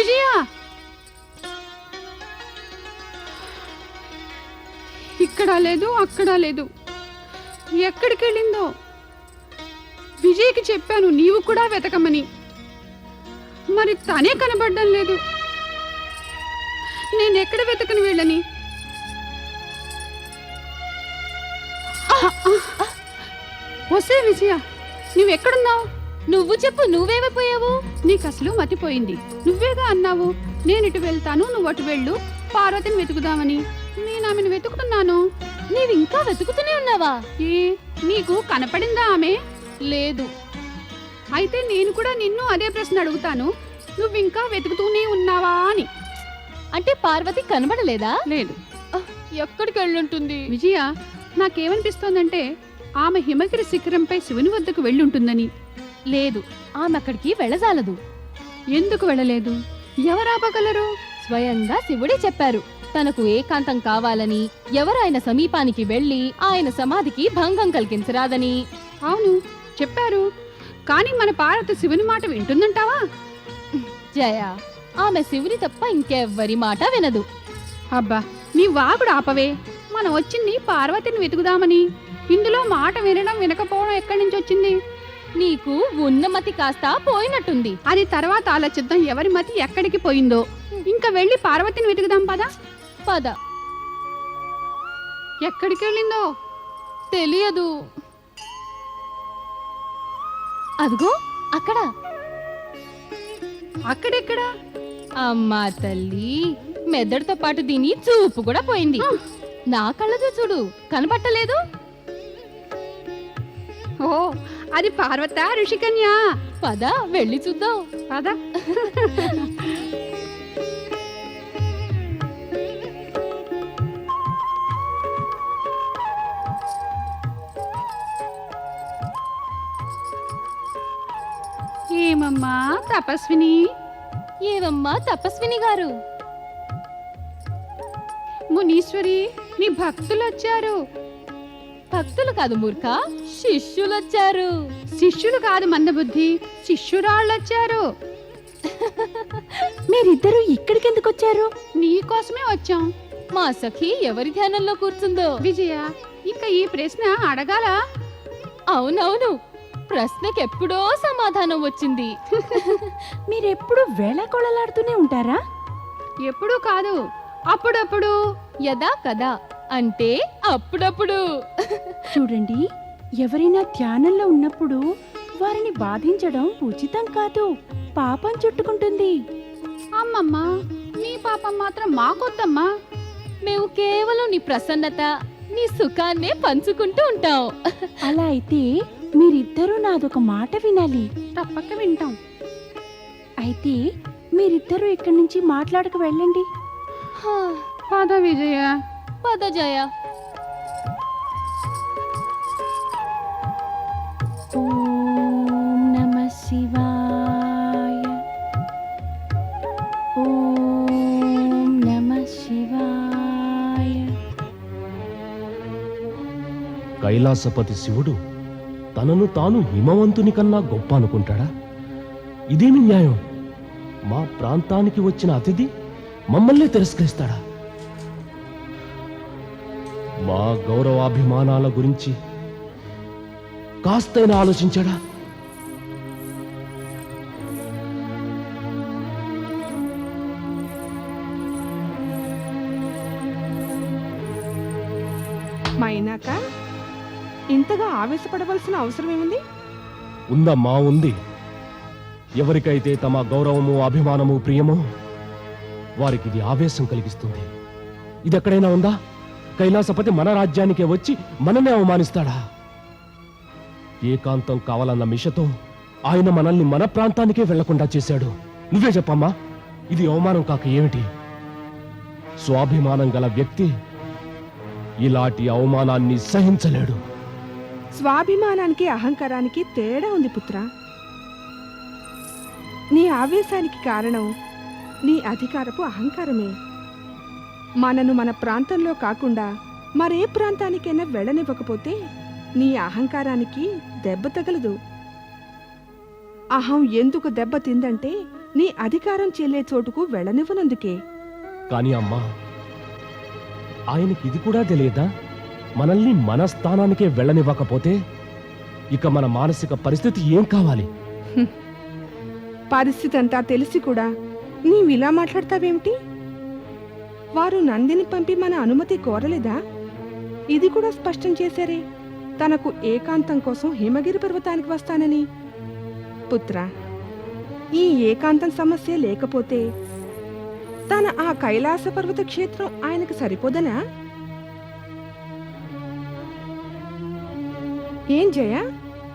విజయ! ఇక్కడ లేదు అక్కడ లేదు. ఎక్కడికి వెళ్ళిందో విజయ్కి చెప్పాను నీవు కూడా వెతకమని. మరి తనే కనబడడం లేదు. నేను ఎక్కడ వెతకని వెళ్ళని? వస్తే విజయ నువ్వెక్కడున్నావు? నువ్వు చెప్పు నువ్వేమైపోయావు నీకు అసలు మతిపోయింది నువ్వేగా అన్నావు? నేను ఇటు వెళ్తాను నువ్వు అటు వెళ్ళు. పార్వతిని వెతుకుదామని. నేను ఆమెను వెతుకుతున్నాను. నీవింకా వెతుకుతూనే ఉన్నావా? ఏ నీకు కనపడిందా ఆమె? లేదు. అయితే నేను కూడా నిన్ను అదే ప్రశ్న అడుగుతాను. నువ్వు ఇంకా వెతుకుతూనే ఉన్నావా అని. అంటే పార్వతి కనబడలేదా? లేదు. ఎక్కడికి వెళ్ళుంటుంది? విజయ నాకేమనిపిస్తోందంటే ఆమె హిమగిరి శిఖరంపై శివుని వద్దకు వెళ్ళుంటుందని. లేదు ఆమె అక్కడికి వెళ్ళజాలదు. ఎందుకు వెళ్ళలేదు? ఎవరాపగలరు? స్వయంగా శివుడే చెప్పారు. తనకు ఏకాంతం కావాలని ఎవరాయన సమీపానికి వెళ్ళి ఆయన సమాధికి భంగం కలిగించరాదని. అవును చెప్పారు. కానీ మన పార్వతి శివుని మాట వింటుందంటావా? జయ ఆమె శివుని తప్ప ఇంకెవ్వరి మాట వినదు. అబ్బా నీ వాగుడు ఆపవే. మనం వచ్చింది పార్వతిని వెతుకుదామని. ఇందులో మాట వినడం వినకపోవడం ఎక్కడి నుంచి వచ్చింది? నీకు ఉన్నమతి కాస్త పోయినట్టుంది. అది తర్వాత ఆలోచిద్దాం ఎవరి మతి ఎక్కడికి పోయిందో. ఇంకా వెళ్ళి పార్వతిని వెతుకుదాం పదా. పద. ఎక్కడికి వెళ్ళిందో? తెలియదు. అదిగో అక్కడ. అక్కడెక్కడ? అమ్మా తల్లి మెదడుతో పాటు దీని చూపు కూడా పోయింది. నా కళ్ళతో చూడు కనబట్టలేదు ఓ అది పార్వత ఋషికన్య. పద వెళ్ళి చూద్దాం. పదా. ఏమమ్మా తపస్విని? ఏవమ్మా తపస్విని గారు? మునీశ్వరి నీ భక్తులు వచ్చారు భక్తులు కాదు మూర్ఖ? శిష్యులొచ్చారు. శిష్యులు కాదు మందబుద్ధి శిష్యురాళ్ళు వచ్చారు మీరిద్దరూ ఇక్కడికి ఎందుకు వచ్చారు నీ కోసమే వచ్చాం. మా సఖి ఎవరి ధ్యానంలో కూర్చుందో. విజయ ఇక ఈ ప్రశ్న అడగాల? అవునవును. ప్రశ్నకెప్పుడో సమాధానం వచ్చింది. మీరెప్పుడు వేళాకోళలాడుతూనే ఉంటారా? ఎప్పుడూ కాదు. అప్పుడప్పుడు. యదా కదా. అంటే అప్పుడప్పుడు. చూడండి. ఎవరైనా ధ్యానంలో ఉన్నప్పుడు వారిని బాధించడం ఉచితం కాదు. పాపం చుట్టుకుంటుంది. అమ్మమ్మ నీ పాపం మాత్రం మాకొద్దమ్మా. మేము కేవలం నీ ప్రసన్నత నీ సుఖాన్నే పంచుకుంటూ ఉంటాం. అలా అయితే మీరిద్దరూ నాదొక మాట వినాలి. తప్పక వింటాం. అయితే మీరిద్దరూ ఇక్కడి నుంచి మాట్లాడక వెళ్ళండి. హా, పద విజయ. పద జయ. ఓం నమ శివాయ ఓం నమ శివాయ కైలాసపతి శివుడు తనను తాను హిమవంతుని కన్నా గొప్ప అనుకుంటాడా? ఇదేమి న్యాయం? మా ప్రాంతానికి వచ్చిన అతిథి మమ్మల్ని తిరస్కరిస్తాడా? మా గౌరవాభిమానాల గురించి కాస్తైనా ఆలోచించాడా? మైనాక ఇంతగా ఆవేశపడవలసిన అవసరం ఏముంది ఉందమ్మా ఉంది. ఎవరికైతే తమ గౌరవము అభిమానము ప్రియమో వారికి ఇది ఆవేశం కలిగిస్తుంది. ఇది ఎక్కడైనా ఉందా? కైలాసపతి మన రాజ్యానికే వచ్చి మననే అవమానిస్తాడా? ఏకాంతం కావాలన్న మిషతో ఆయన మనల్ని మన ప్రాంతానికే వెళ్ళకుండా చేశాడు. నువ్వే చెప్పమ్మా ఇది అవమానం కాక ఏమిటి? స్వాభిమానం గల వ్యక్తి ఇలాంటి అవమానాన్ని సహించలేడు. స్వాభిమానానికి అహంకారానికి తేడా ఉంది పుత్ర. నీ ఆవేశానికి కారణం నీ అధికారపు అహంకారమే. మనను మన ప్రాంతంలో కాకుండా మరే ప్రాంతానికైనా వెళ్ళనివ్వకపోతే నీ అహంకారానికి దెబ్బ తగలదు. అహం ఎందుకు దెబ్బ తిందంటే నీ అధికారం చెల్లే చోటుకు వెళ్ళనివ్వనందుకే. కానీ అమ్మా ఆయనకి ఇది కూడా తెలియదా? మనల్ని మన స్థానానికే వెళ్ళనివ్వకపోతే ఇక మన మానసిక పరిస్థితి ఏం కావాలి? పరిస్థితి అంతా తెలిసి కూడా నీవిలా మాట్లాడతావేమిటి? వారు నందిని పంపి మన అనుమతి కోరలేదా? ఇది కూడా స్పష్టం చేశారే. తనకు ఏకాంతం కోసం హిమగిరి పర్వతానికి వస్తానని. పుత్ర ఈ ఏకాంతం సమస్య లేకపోతే తన ఆ కైలాస పర్వత క్షేత్రం ఆయనకు సరిపోదనా? ఏం జయ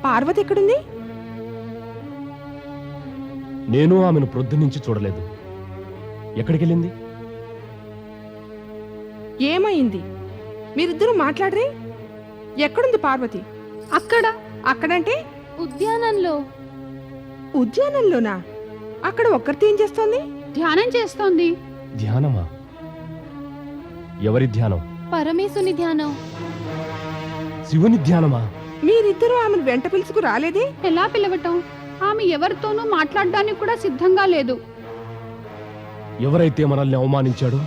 పార్వతి ఎక్కడుంది? నేను ఆమెను ప్రొద్దునుంచి చూడలేదు. ఎక్కడికెళ్ళింది? ఏమైంది? మీరిద్దరూ మాట్లాడరే? ఎక్కడుంది పార్వతి? అక్కడ అక్కడంటే? ఉద్యానంలో. ఉద్యానంలోనా? అక్కడ ఒక్కరితో ఏం చేస్తోంది? ధ్యానం చేస్తోంది. ధ్యానమా? ఎవరి ధ్యానం? పరమేశుని ధ్యానం. శివుని ధ్యానమా? మీరిద్దరూ ఆమెను వెంట పిలుచుకు రాలేదే? ఎలా పిలవటం? ఆమె ఎవరితోనూ మాట్లాడడానికి కూడా సిద్ధంగా లేదు. ఎవరైతే మనల్ని అవమానించాడో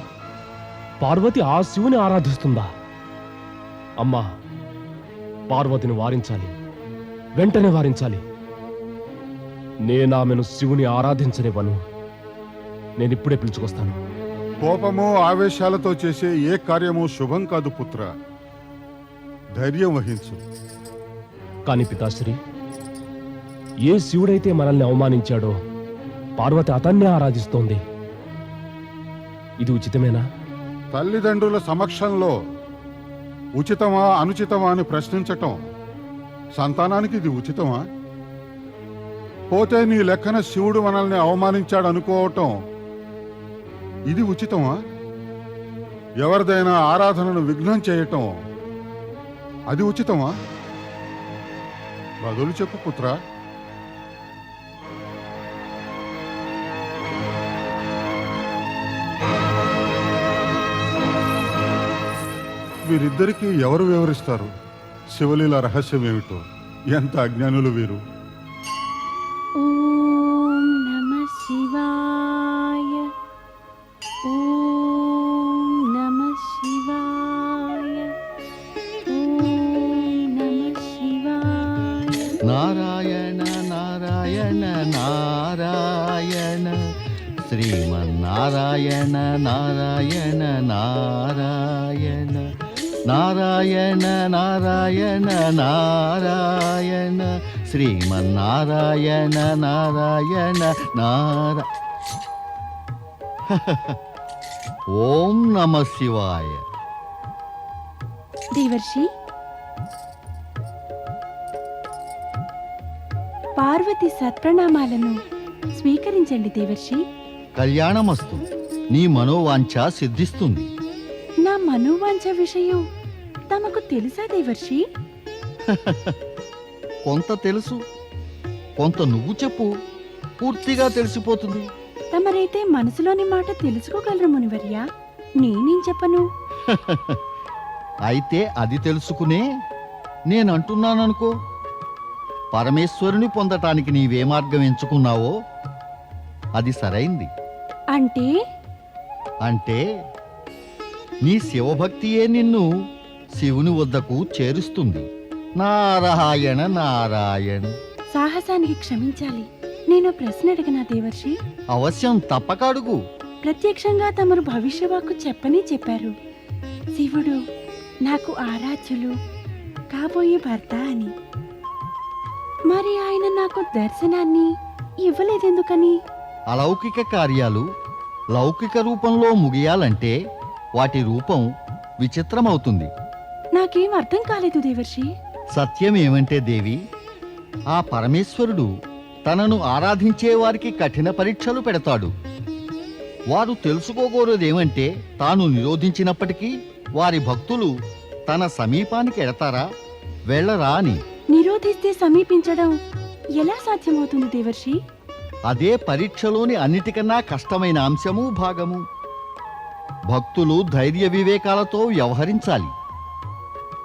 పార్వతి ఆ శివుని ఆరాధిస్తుందా? అమ్మా పార్వతిని వారించాలి. వెంటనే వారించాలి. నేనామెను శివుని ఆరాధించనివ్వను. నేనిప్పుడే పిలుచుకొస్తాను. కోపము ఆవేశాలతో చేసే ఏ కార్యము శుభం కాదు పుత్ర. ధైర్యం వహించు. కాని పితాశ్రీ ఏ శివుడైతే మనల్ని అవమానించాడో పార్వతి అతన్నే ఆరాధిస్తోంది. ఇది ఉచితమేనా? తల్లిదండ్రుల సమక్షంలో ఉచితమా అనుచితమా అని ప్రశ్నించటం. సంతానానికి ఇది ఉచితమా? పోతే నీ లెక్కన శివుడు మనల్ని అవమానించాడు అనుకోవటం. ఇది ఉచితమా? ఎవరిదైనా ఆరాధనను విఘ్నం చేయటం. అది ఉచితమా? బదులు చెప్పు పుత్ర. వీరిద్దరికీ ఎవరు వివరిస్తారు? శివలీల రహస్యం ఏమిటో? ఎంత అజ్ఞానులు వీరు? నారాయణ నారాయణ నారాయణ. శ్రీమన్నారాయణ నారాయణ నారాయణ. నారాయణ నారాయణ నారాయణ. శ్రీమన్నారాయణ నారాయణ నారా ఓం నమ శివాయ. దేవర్షి పార్వతి సత్ప్రణామాలను స్వీకరించండి దేవర్షి. కళ్యాణమస్తు. నీ మనోవాంఛ సిద్ధిస్తుంది. నా మనోవాంఛ విషయం తమకు తెలుసా దేవర్షి కొంత తెలుసు కొంత నువ్వు చెప్పు. పూర్తిగా తెలిసిపోతుంది. తమరైతే మనసులోని మాట తెలుసుకోగలరు మునివర్య. నేనేం చెప్పను? అయితే అది తెలుసుకునే నేను అంటున్నాననుకో పరమేశ్వరుని పొందటానికి నీవే మార్గం ఎంచుకున్నావో? అది సరైంది. అంటే? అంటే నీ శివభక్తియే నిన్ను శివుని వద్దకు చేరుస్తుంది. నారాయణ నారాయణ. సాహసానికి క్షమించాలి. నేను ప్రశ్న అడిగినా దేవర్షి? అవశ్యం తప్పక అడుగు. ప్రత్యక్షంగా తమరు భవిష్యవాకు చెప్పని చెప్పారు. శివుడు నాకు ఆరాధ్యులు కాబోయే భర్త అని. మరి ఆయన నాకు దర్శనాన్ని ఇవ్వలేదెందుకని? అలౌకిక కార్యాలు లౌకిక రూపంలో ముగియాలంటే వాటి రూపం విచిత్రమవుతుంది. నాకేం అర్థం కాలేదు దేవర్షి. సత్యం ఏమంటే దేవి ఆ పరమేశ్వరుడు తనను ఆరాధించే వారికి కఠిన పరీక్షలు పెడతాడు. వారు తెలుసుకోగోరేదేమంటే తాను నిరోధించినప్పటికీ వారి భక్తులు తన సమీపానికి ఎడతారా? వెళ్ళరా అని. నిరోధిస్తే సమీపించడం ఎలా సాధ్యమవుతుంది దేవర్షి? అదే పరీక్షలోని అన్నిటికన్నా కష్టమైన అంశము భాగము. భక్తులు ధైర్య వివేకాలతో వ్యవహరించాలి.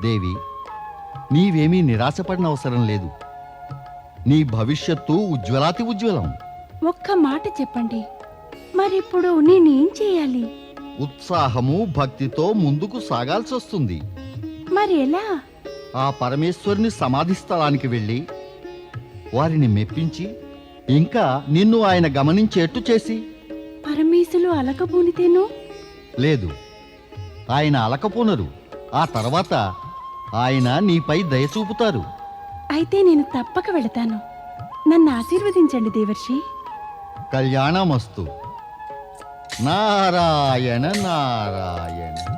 దేవి నీవేమీ నిరాశపడిన అవసరం లేదు. నీ భవిష్యత్తు ఉజ్వలాతి ఉజ్వలం. ఒక్క మాట చెప్పండి. మరిప్పుడు నేనేం చేయాలి? ఉత్సాహము భక్తితో ముందుకు సాగాల్సి వస్తుంది. మరి ఎలా? ఆ పరమేశ్వరుని సమాధి స్థలానికి వెళ్ళి వారిని మెప్పించి ఇంకా నిన్ను ఆయన గమనించేట్టు చేసి. పరమేశులు అలకబూనితేను లేదు. ఆయన అలకపోనరు. ఆ తర్వాత ఆయన నీపై దయ చూపుతారు. అయితే నేను తప్పక వెళతాను. నన్ను ఆశీర్వదించండి దేవర్షి. కళ్యాణమస్తు. నారాయణ నారాయణ.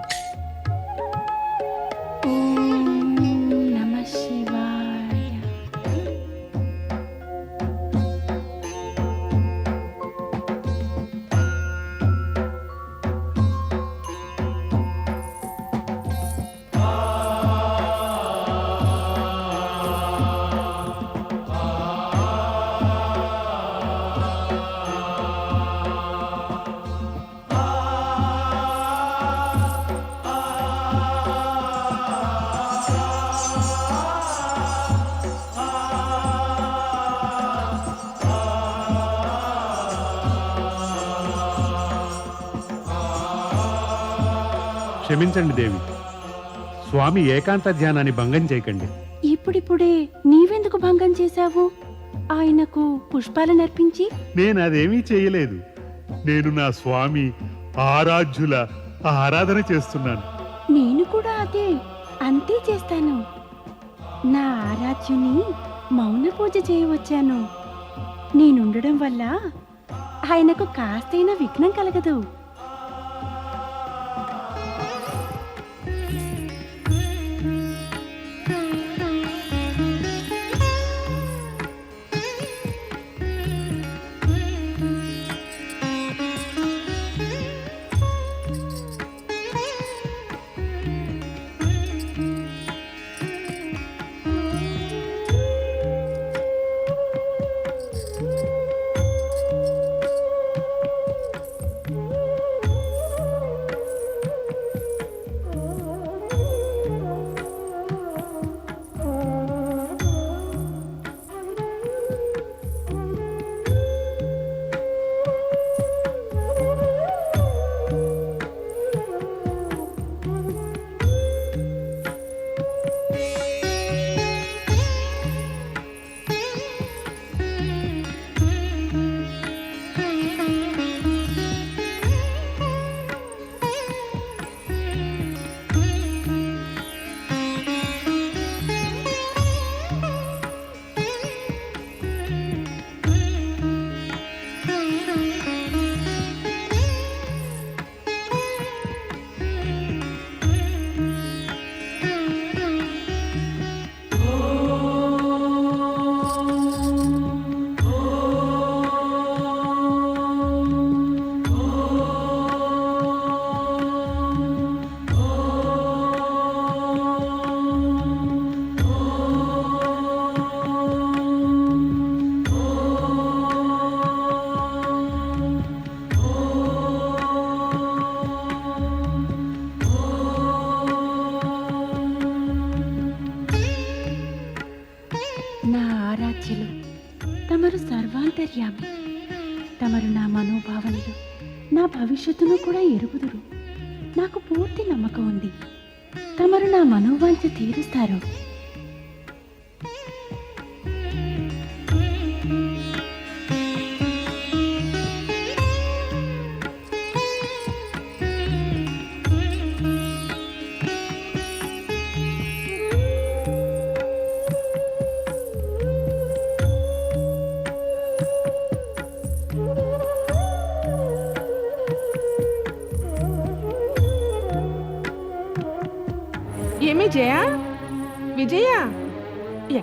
క్షమించండి దేవి. స్వామి ఏకాంత ధ్యానాన్ని భంగం చేయకండి. ఇప్పుడిప్పుడే నీవెందుకు భంగం చేశావు? ఆయనకు పుష్పాలను అర్పించి? నేను అదేమీ చేయలేదు. నేను నా స్వామి ఆరాధ్యుల ఆరాధన చేస్తున్నాను. నేను కూడా అదే అంతే చేస్తాను. నా ఆరాధ్యుని మౌన పూజ చేయవచ్చాను. నేనుండడం వల్ల ఆయనకు కాస్తైనా విఘ్నం కలగదు.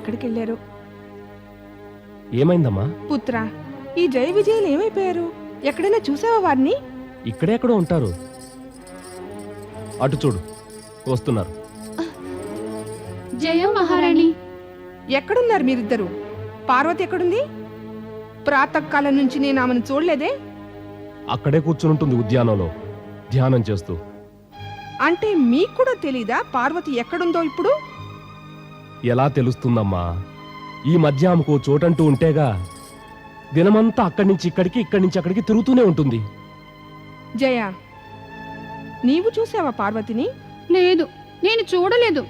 ఎక్కడికి వెళ్ళారు? ఏమైందమ్మా? పుత్ర ఈ జయ విజయలు ఏమైపోయారు? ఎక్కడైనా చూసావా వారిని? ఇక్కడెక్కడో ఉంటారు. అటు చూడు వస్తున్నారు. జయం మహారాణి. ఎక్కడున్నారు మీరిద్దరు? పార్వతి ఎక్కడుంది? ప్రాతకాలం నుంచి నేను ఆమెను చూడలేదే? అక్కడే కూర్చునుంటుంది ఉద్యానంలో ధ్యానం చేస్తూ. అంటే మీకు కూడా తెలీదా పార్వతి ఎక్కడుందో ఇప్పుడు? ఎలా తెలుస్తుందమ్మా? ఈ మధ్య ఆమెకు చోటంటూ ఉంటేగా దినమంతా అక్కడి నుంచి ఇక్కడికి ఇక్కడి నుంచి అక్కడికి తిరుగుతూనే ఉంటుంది. జయ నీవు చూసావా పార్వతిని? లేదు నేను చూడలేదు.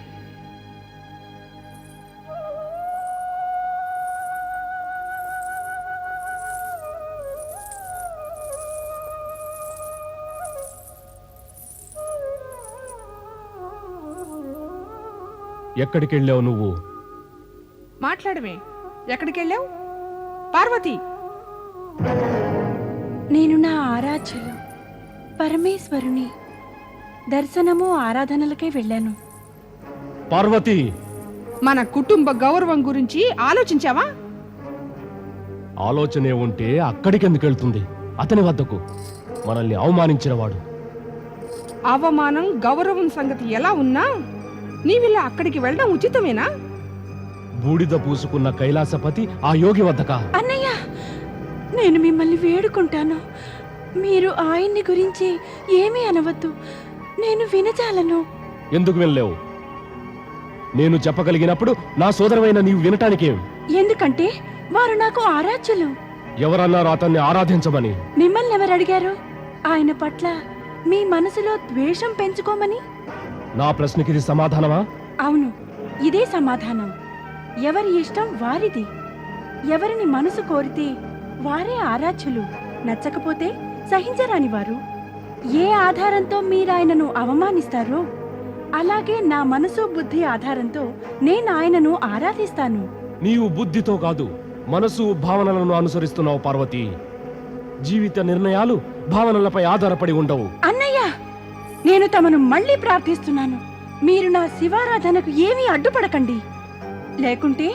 ఎక్కడికి వెళ్ళావు నువ్వు? మాట్లాడమే. ఎక్కడికి వెళ్ళావు పార్వతి! నేను నా ఆరాధ్యులు పరమేశ్వరుని. దర్శనము ఆరాధనలకే వెళ్ళాను. పార్వతి! మన కుటుంబ గౌరవం గురించి ఆలోచించావా? ఆలోచనే ఉంటే అక్కడికి ఎందుకు వెళ్తుంది? అతని వద్దకు. మనల్ని అవమానించినవాడు అవమానం గౌరవం సంగతి ఎలా ఉన్నా నీవిలా అక్కడికి వెళ్ళడం ఉచితమేనా? బూడిద పూసుకున్న కైలాసపతి ఆ యోగి వద్దకా? అన్నయ్య నేను మిమ్మల్ని వేడుకుంటాను. మీరు ఆయన్ని గురించి ఏమీ అనవద్దు. నేను వినజాలను. ఎందుకు వెళ్ళలేవు నేను చెప్పగలిగినప్పుడు నా సోదరమైన నీవు వినటానికేం. ఎందుకంటే వారు నాకు ఆరాధ్యులు. ఎవరన్నారు అతన్ని ఆరాధించమని? మిమ్మల్ని ఎవరు అడిగారు? ఆయన పట్ల మీ మనసులో ద్వేషం పెంచుకోమని? నా ప్రశ్నకిది సమాధానమా? అవును ఇదే సమాధానం. ఎవరి ఇష్టం వారిది. ఎవరిని మనసు కోరితే వారే ఆరాధ్యులు. నచ్చకపోతే సహించరాని వారు. ఏ ఆధారంతో మీరాయనను అవమానిస్తారో అలాగే నా మనసు బుద్ధి ఆధారంతో నేను ఆయనను ఆరాధిస్తాను. నీవు బుద్ధితో కాదు మనసు భావనలను అనుసరిస్తున్నావు పార్వతి. జీవిత నిర్ణయాలు భావనలపై ఆధారపడి ఉండవు. నేను తమను మళ్ళీ ప్రార్థిస్తున్నాను. మీరు నా శివారాధనకు ఏమీ అడ్డుపడకండి. లేకుంటే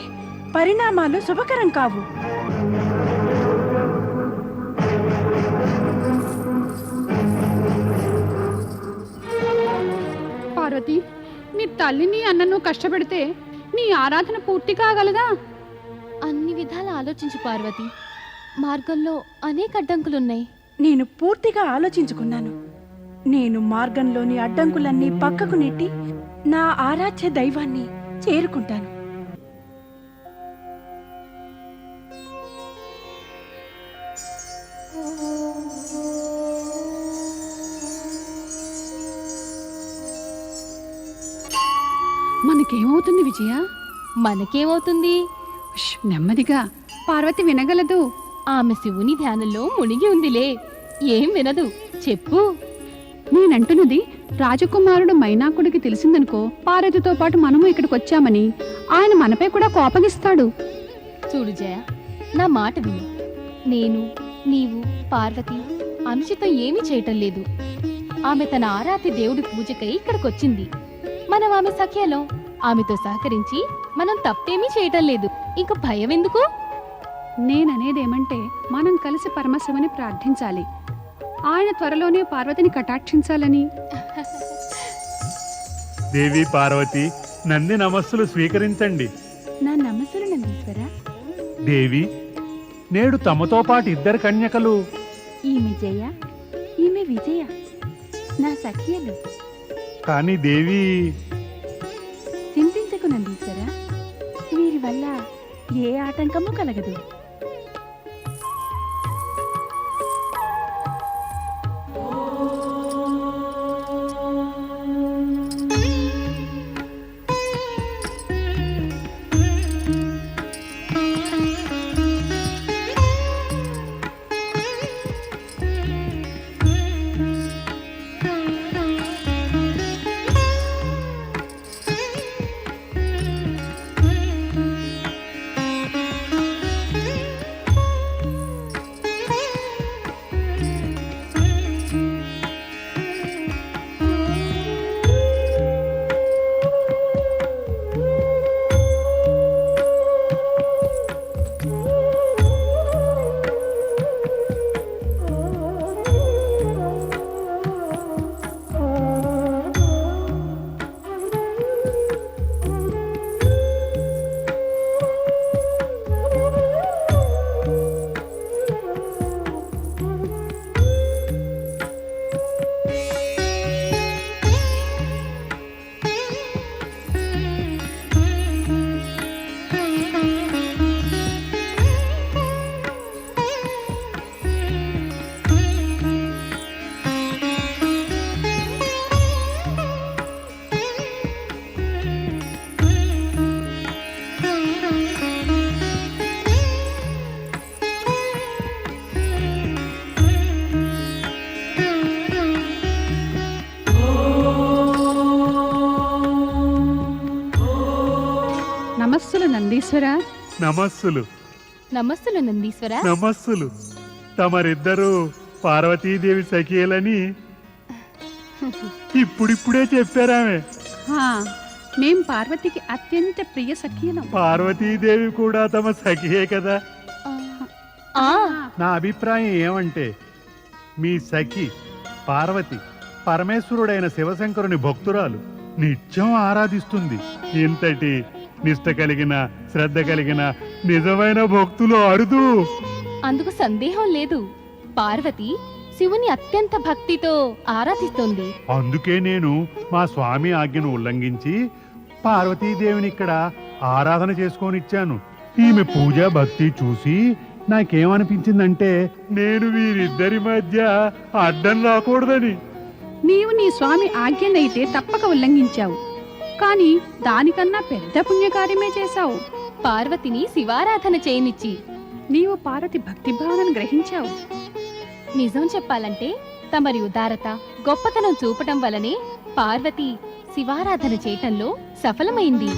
పరిణామాలు శుభకరం కావు. పార్వతి నీ తల్లిని అన్నను కష్టపెడితే నీ ఆరాధన పూర్తి కాగలదా? అన్ని విధాలు ఆలోచించు పార్వతి. మార్గంలో అనేక అడ్డంకులున్నాయి. నేను పూర్తిగా ఆలోచించుకున్నాను. నేను మార్గంలోని అడ్డంకులన్నీ పక్కకు నెట్టి నా ఆరాధ్య దైవాన్ని చేరుకుంటాను. మనకేమవుతుంది విజయ? మనకేమవుతుంది? ఉష్, నెమ్మదిగా. పార్వతి వినగలదు. ఆమె శివుని ధ్యానంలో మునిగి ఉందిలే. ఏం వినదు. చెప్పు. నేనంటున్నది రాజకుమారుడు మైనాకుడికి తెలిసిందనుకో పార్వతితో పాటు మనము ఇక్కడికి వచ్చామని ఆయన మనపై కూడా కోపగిస్తాడు. చూడు జయ నా మాట విను. నేను నీవు పార్వతి అనుచితం ఏమీ చేయటం లేదు. ఆమె తన ఆరాధ్య దేవుడి పూజకై ఇక్కడికొచ్చింది. మనం ఆమె సఖ్యలో ఆమెతో సహకరించి మనం తప్పేమీ చేయటం లేదు. ఇంక భయం ఎందుకు నేననేదేమంటే మనం కలిసి పరమశివుని ప్రార్థించాలి. ఆయన త్వరలోనే పార్వతిని కటాక్షించాలని. దేవి పార్వతి నంది నమస్సులు స్వీకరించండి. నా నమస్సులు నందీశ్వర. దేవి నేడు తమతో పాటు ఇద్దరు కన్యకలు. ఈమె జయ ఈమె విజయ నా సఖియలు. కానీ దేవి చింతించకు నందీశ్వర. వీరి వల్ల ఏ ఆటంకము కలగదు. నందీశ్వర. నమస్సులు. నమస్సులు నందీశ్వర. నమస్సులు. తమరిద్దరూ పార్వతీదేవి సఖియలని ఇప్పుడిప్పుడే చెప్పారామె. మేం పార్వతికి అత్యంత ప్రియ సఖీలం. పార్వతీదేవి కూడా తమ సఖియే కదా. నా అభిప్రాయం ఏమంటే మీ సఖి పార్వతి పరమేశ్వరుడైన శివశంకరుని భక్తురాలు నిత్యం ఆరాధిస్తుంది. ఇంతటి నిష్ట కలిగిన శ్రద్ధ కలిగిన నిజమైన భక్తులు అరుదు అందుకు సందేహం లేదు. పార్వతి శివుని అత్యంత భక్తితో ఆరాధిస్తోంది. అందుకే నేను మా స్వామి ఆజ్ఞను ఉల్లంఘించి పార్వతీదేవిని ఇక్కడ ఆరాధన చేసుకొనిచ్చాను. ఈమె పూజ భక్తి చూసి నాకేమనిపించిందంటే నేను వీరిద్దరి మధ్య అడ్డం రాకూడదని. నీవు నీ స్వామి ఆజ్ఞనైతే తప్పక ఉల్లంఘించావు. కానీ దానికన్నా పెద్ద పుణ్యకార్యమే చేశావు. పార్వతిని శివారాధన చేయనిచ్చి. నీవు పార్వతి భక్తి భావనను గ్రహించావు. నిజం చెప్పాలంటే తమరి ఉదారత గొప్పతనం చూపటం వలనే పార్వతి శివారాధన చేయటంలో సఫలమైంది.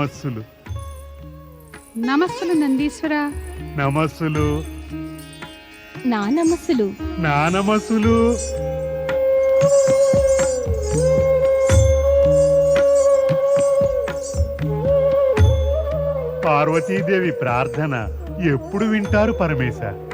నమస్సులు. నమస్సులు నందీశ్వర. నమస్సులు. నా నమస్సులు. నా నమస్సులు. పార్వతీదేవి ప్రార్థన ఎప్పుడు వింటారు పరమేశ?